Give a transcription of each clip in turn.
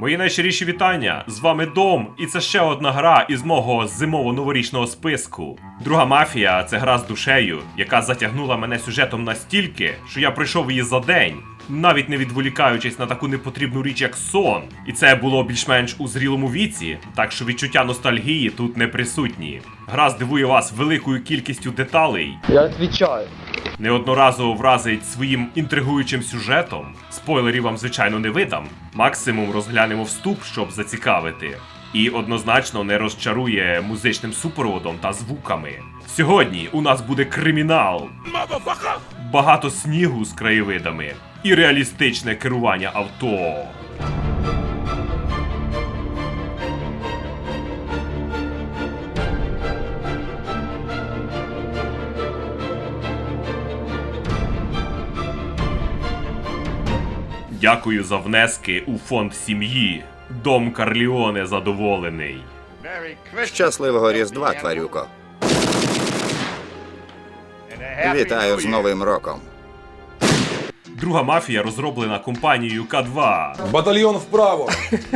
Мої найщиріші вітання! З вами Дом, і це ще одна гра із мого зимово-новорічного списку. Друга мафія це гра з душею, яка затягнула мене сюжетом настільки, що я пройшов її за день, навіть не відволікаючись на таку непотрібну річ, як сон. І це було більш-менш у зрілому віці, так що відчуття ностальгії тут не присутні. Гра здивує вас великою кількістю деталей, Я отвечаю. Неодноразово вразить своїм інтригуючим сюжетом. Спойлерів вам, звичайно, не видам. Максимум розглянемо вступ, щоб зацікавити. І однозначно не розчарує музичним супроводом та звуками. Сьогодні у нас буде кримінал, багато снігу з краєвидами і реалістичне керування авто. Дякую за внески у фонд сім'ї. Дом Карліоне задоволений. Щасливого Різдва, тварюко. Вітаю з Новим роком. Друга мафія розроблена компанією К2, Батальйон вправо,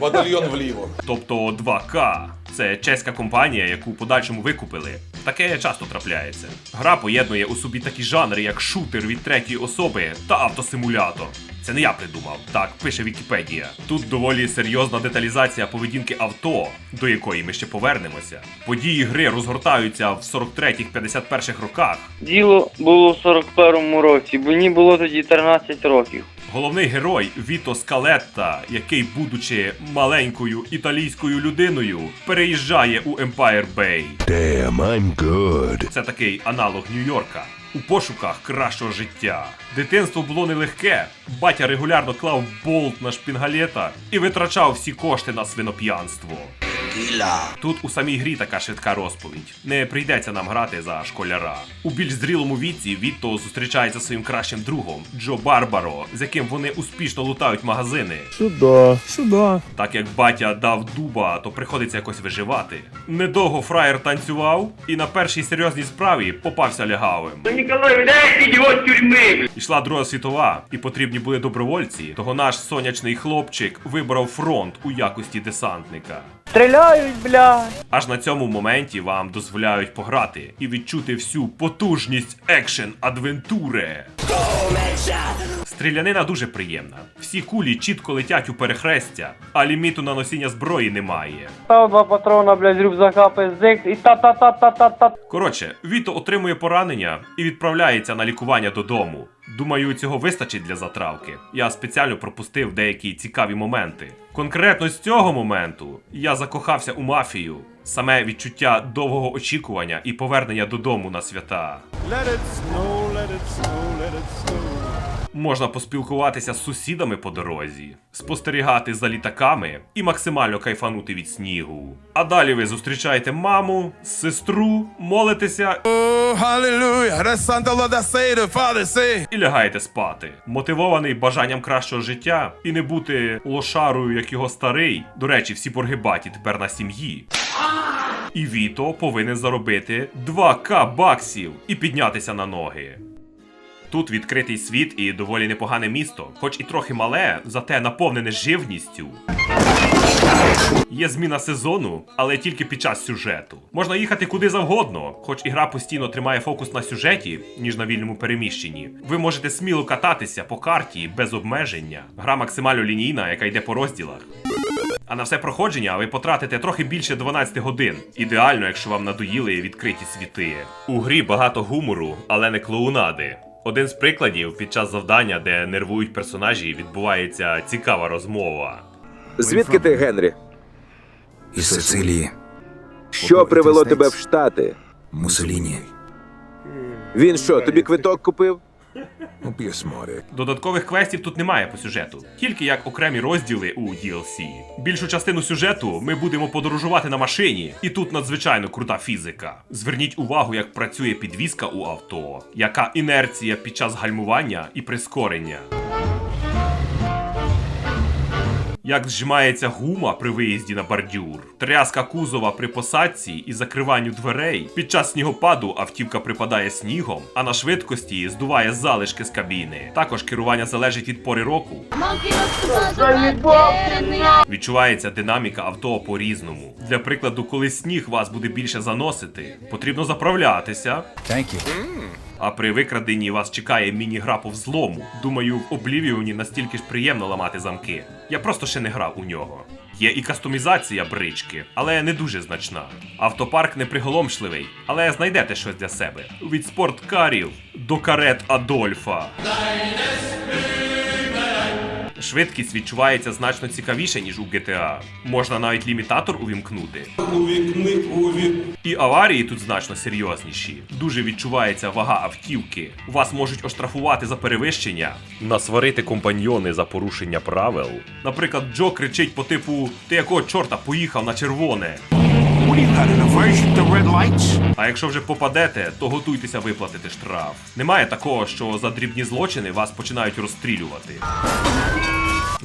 батальйон вліво. тобто 2К. Це чеська компанія, яку подальшому викупили. Таке часто трапляється. Гра поєднує у собі такі жанри, як шутер від третьої особи та автосимулятор. Це не я придумав, так пише Вікіпедія. Тут доволі серйозна деталізація поведінки авто, до якої ми ще повернемося. Події гри розгортаються в 43-51 роках. Діло було в 41-му році, мені було тоді 13 років. Головний герой Віто Скалетта, який, будучи маленькою італійською людиною, переїжджає у Empire Bay. Damn, I'm good. Це такий аналог Нью-Йорка. У пошуках кращого життя. Дитинство було нелегке. Батя регулярно клав болт на шпінгалета і витрачав всі кошти на свиноп'янство. Тут у самій грі така швидка розповідь. Не прийдеться нам грати за школяра. У більш зрілому віці Вітто зустрічається своїм кращим другом Джо Барбаро, з яким вони успішно лутають магазини. Сюда, сюда. Так як батя дав дуба, то приходиться якось виживати. Недовго фраєр танцював і на першій серйозній справі попався лягавим. Ніколай, його з тюрми! Ішла Друга світова, і потрібні були добровольці. Того наш сонячний хлопчик вибрав фронт у якості десантника. Стріляють, блядь! Аж на цьому моменті вам дозволяють пограти і відчути всю потужність екшен адвентури. Стрілянина дуже приємна. Всі кулі чітко летять у перехрестя, а ліміту на носіння зброї немає. Став два патрона, блядь, з рюкзака пиздик і та-та-та-та-та-та. Коротше, Віто отримує поранення і відправляється на лікування додому. Думаю, цього вистачить для затравки. Я спеціально пропустив деякі цікаві моменти. Конкретно з цього моменту я закохався у мафію. Саме відчуття довгого очікування і повернення додому на свята. Можна поспілкуватися з сусідами по дорозі, спостерігати за літаками і максимально кайфанути від снігу. А далі ви зустрічаєте маму, сестру, молитеся Oh, hallelujah. Father say. і лягаєте спати. Мотивований бажанням кращого життя і не бути лошарою, як його старий. До речі, всі борги баті тепер на сім'ї. І Віто повинен заробити 2к баксів і піднятися на ноги. Тут відкритий світ і доволі непогане місто, хоч і трохи мале, зате наповнене живністю. Є зміна сезону, але тільки під час сюжету. Можна їхати куди завгодно, хоч і гра постійно тримає фокус на сюжеті, ніж на вільному переміщенні. Ви можете сміло кататися по карті без обмеження. Гра максимально лінійна, яка йде по розділах. А на все проходження ви потратите трохи більше 12 годин. Ідеально, якщо вам надоїли відкриті світи. У грі багато гумору, але не клоунади. Один з прикладів під час завдання, де нервують персонажі, відбувається цікава розмова. Звідки ти, Генрі? Із Сицилії, Що привело тебе в Штати? Мусоліні. Він що, тобі квиток купив? Додаткових квестів тут немає по сюжету, тільки як окремі розділи у DLC. Більшу частину сюжету ми будемо подорожувати на машині, і тут надзвичайно крута фізика. Зверніть увагу, як працює підвізка у авто, яка інерція під час гальмування і прискорення. Як зжимається гума при виїзді на бордюр, тряска кузова при посадці і закриванню дверей. Під час снігопаду автівка припадає снігом, а на швидкості здуває залишки з кабіни. Також керування залежить від пори року. Відчувається динаміка авто по-різному. Для прикладу, коли сніг вас буде більше заносити, потрібно заправлятися. А при викраденні вас чекає міні-гра по взлому. Думаю, в Oblivion настільки ж приємно ламати замки. Я просто ще не грав у нього. Є і кастомізація брички, але не дуже значна. Автопарк не приголомшливий, але знайдете щось для себе. Від спорткарів до карет Адольфа. Швидкість відчувається значно цікавіше, ніж у GTA. Можна навіть лімітатор увімкнути. І аварії тут значно серйозніші. Дуже відчувається вага автівки. Вас можуть оштрафувати за перевищення, насварити компаньйони за порушення правил. Наприклад, Джо кричить по типу: Ти якого чорта поїхав на червоне? А якщо вже попадете, то готуйтеся виплатити штраф. Немає такого, що за дрібні злочини вас починають розстрілювати.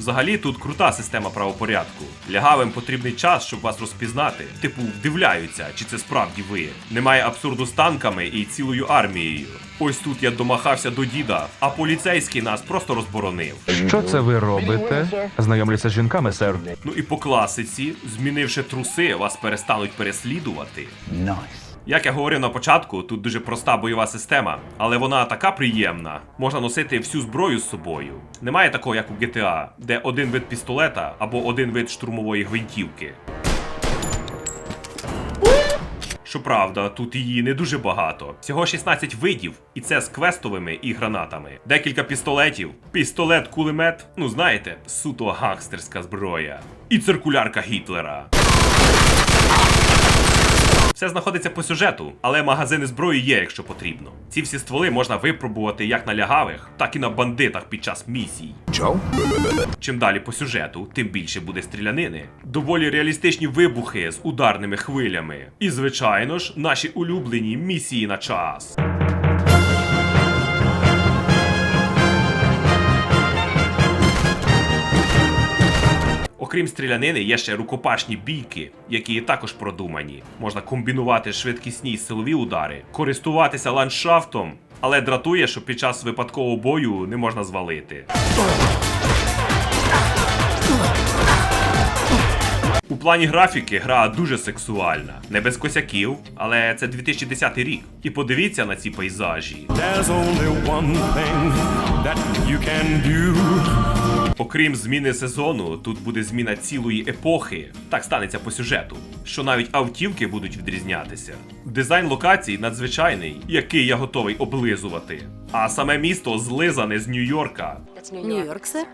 Взагалі тут крута система правопорядку. Лягавим потрібний час, щоб вас розпізнати. Типу, вдивляються, чи це справді ви. Немає абсурду з танками і цілою армією. Ось тут я домахався до діда, а поліцейський нас просто розборонив. Що це ви робите? Знайомлюся з жінками, сер. Ну і по класиці, змінивши труси, вас перестануть переслідувати. Як я говорив на початку, тут дуже проста бойова система, але вона така приємна. Можна носити всю зброю з собою. Немає такого, як у GTA, де один вид пістолета або один вид штурмової гвинтівки. Щоправда, тут її не дуже багато. Всього 16 видів, і це з квестовими і гранатами. Декілька пістолетів, пістолет-кулемет, ну знаєте, суто гангстерська зброя. І циркулярка Гітлера. Все знаходиться по сюжету, але магазини зброї є, якщо потрібно. Ці всі стволи можна випробувати як на лягавих, так і на бандитах під час місій. Чим далі по сюжету, тим більше буде стрілянини. Доволі реалістичні вибухи з ударними хвилями. І, звичайно ж, наші улюблені місії на час. Окрім стрілянини, є ще рукопашні бійки, які також продумані. Можна комбінувати швидкісні силові удари, користуватися ландшафтом, але дратує, що під час випадкового бою не можна звалити. У плані графіки гра дуже сексуальна, не без косяків, але це 2010 рік. І подивіться на ці пейзажі. There's only one thing that you can do. Окрім зміни сезону, тут буде зміна цілої епохи. Так станеться по сюжету, що навіть автівки будуть відрізнятися. Дизайн локацій надзвичайний, який я готовий облизувати. А саме місто злизане з Нью-Йорка. Нью-Йорк, сер?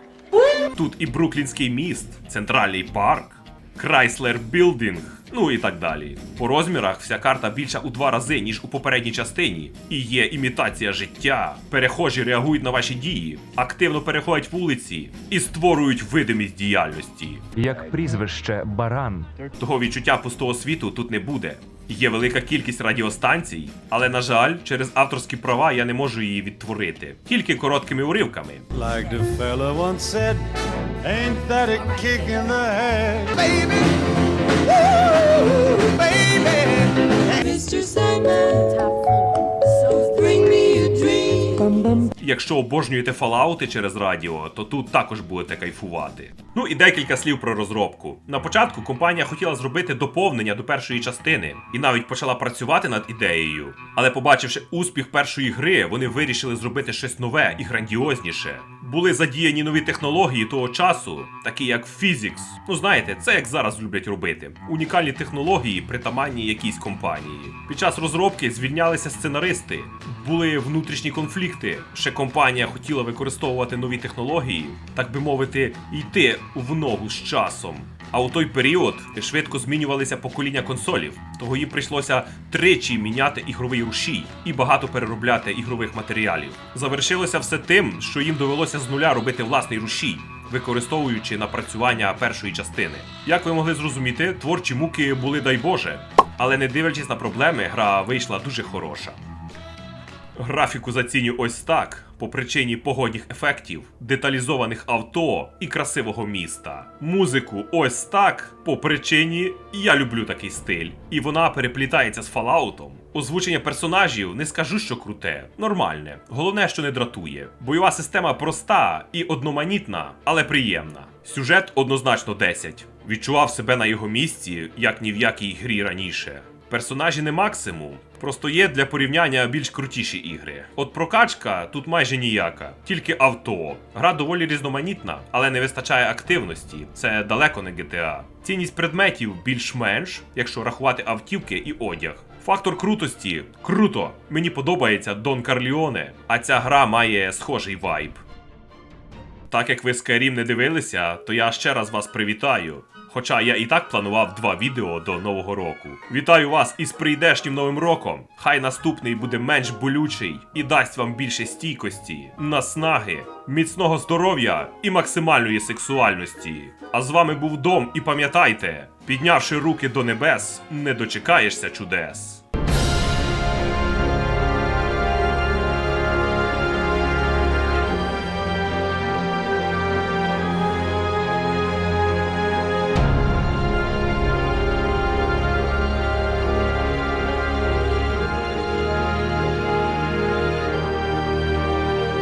Тут і Бруклінський міст, центральний парк, Крайслер Білдинг, ну і так далі. По розмірах вся карта більша у два рази, ніж у попередній частині. І є імітація життя. Перехожі реагують на ваші дії, активно переходять вулиці і створюють видимість діяльності. Як прізвище Баран. Того відчуття пустого світу тут не буде. Є велика кількість радіостанцій, але на жаль, через авторські права я не можу її відтворити. Тільки короткими уривками. Like the fella once said, ain't that a kick in the head? Mr. Sandman, Якщо обожнюєте фалаути через радіо, то тут також будете кайфувати. Ну і декілька слів про розробку. На початку компанія хотіла зробити доповнення до першої частини і навіть почала працювати над ідеєю. Але побачивши успіх першої гри, вони вирішили зробити щось нове і грандіозніше. Були задіяні нові технології того часу, такі як Physics. Ну знаєте, це як зараз люблять робити. Унікальні технології, притаманні якійсь компанії. Під час розробки звільнялися сценаристи, були внутрішні конфлікти. Ще компанія хотіла використовувати нові технології, так би мовити, йти в ногу з часом. А у той період швидко змінювалися покоління консолів, того їм прийшлося тричі міняти ігровий рушій і багато переробляти ігрових матеріалів. Завершилося все тим, що їм довелося з нуля робити власний рушій, використовуючи напрацювання першої частини. Як ви могли зрозуміти, творчі муки були дай Боже, але не дивлячись на проблеми, гра вийшла дуже хороша. Графіку заціню ось так. По причині погодних ефектів, деталізованих авто і красивого міста. Музику ось так по причині я люблю такий стиль, і вона переплітається з Fallout. Озвучення персонажів не скажу, що круте, нормальне. Головне, що не дратує. Бойова система проста і одноманітна, але приємна. Сюжет однозначно 10. Відчував себе на його місці, як ні в якій грі раніше. Персонажі не максимум, просто є для порівняння більш крутіші ігри. От прокачка тут майже ніяка, тільки авто. Гра доволі різноманітна, але не вистачає активності. Це далеко не GTA. Цінність предметів більш-менш, якщо рахувати автівки і одяг. Фактор крутості круто. Мені подобається Дон Карліоне, а ця гра має схожий вайб. Так як ви Skyrim не дивилися, то я ще раз вас привітаю. Хоча я і так планував два відео до нового року. Вітаю вас із прийдешнім новим роком. Хай наступний буде менш болючий і дасть вам більше стійкості, наснаги, міцного здоров'я і максимальної сексуальності. А з вами був Дом і пам'ятайте, піднявши руки до небес, не дочекаєшся чудес.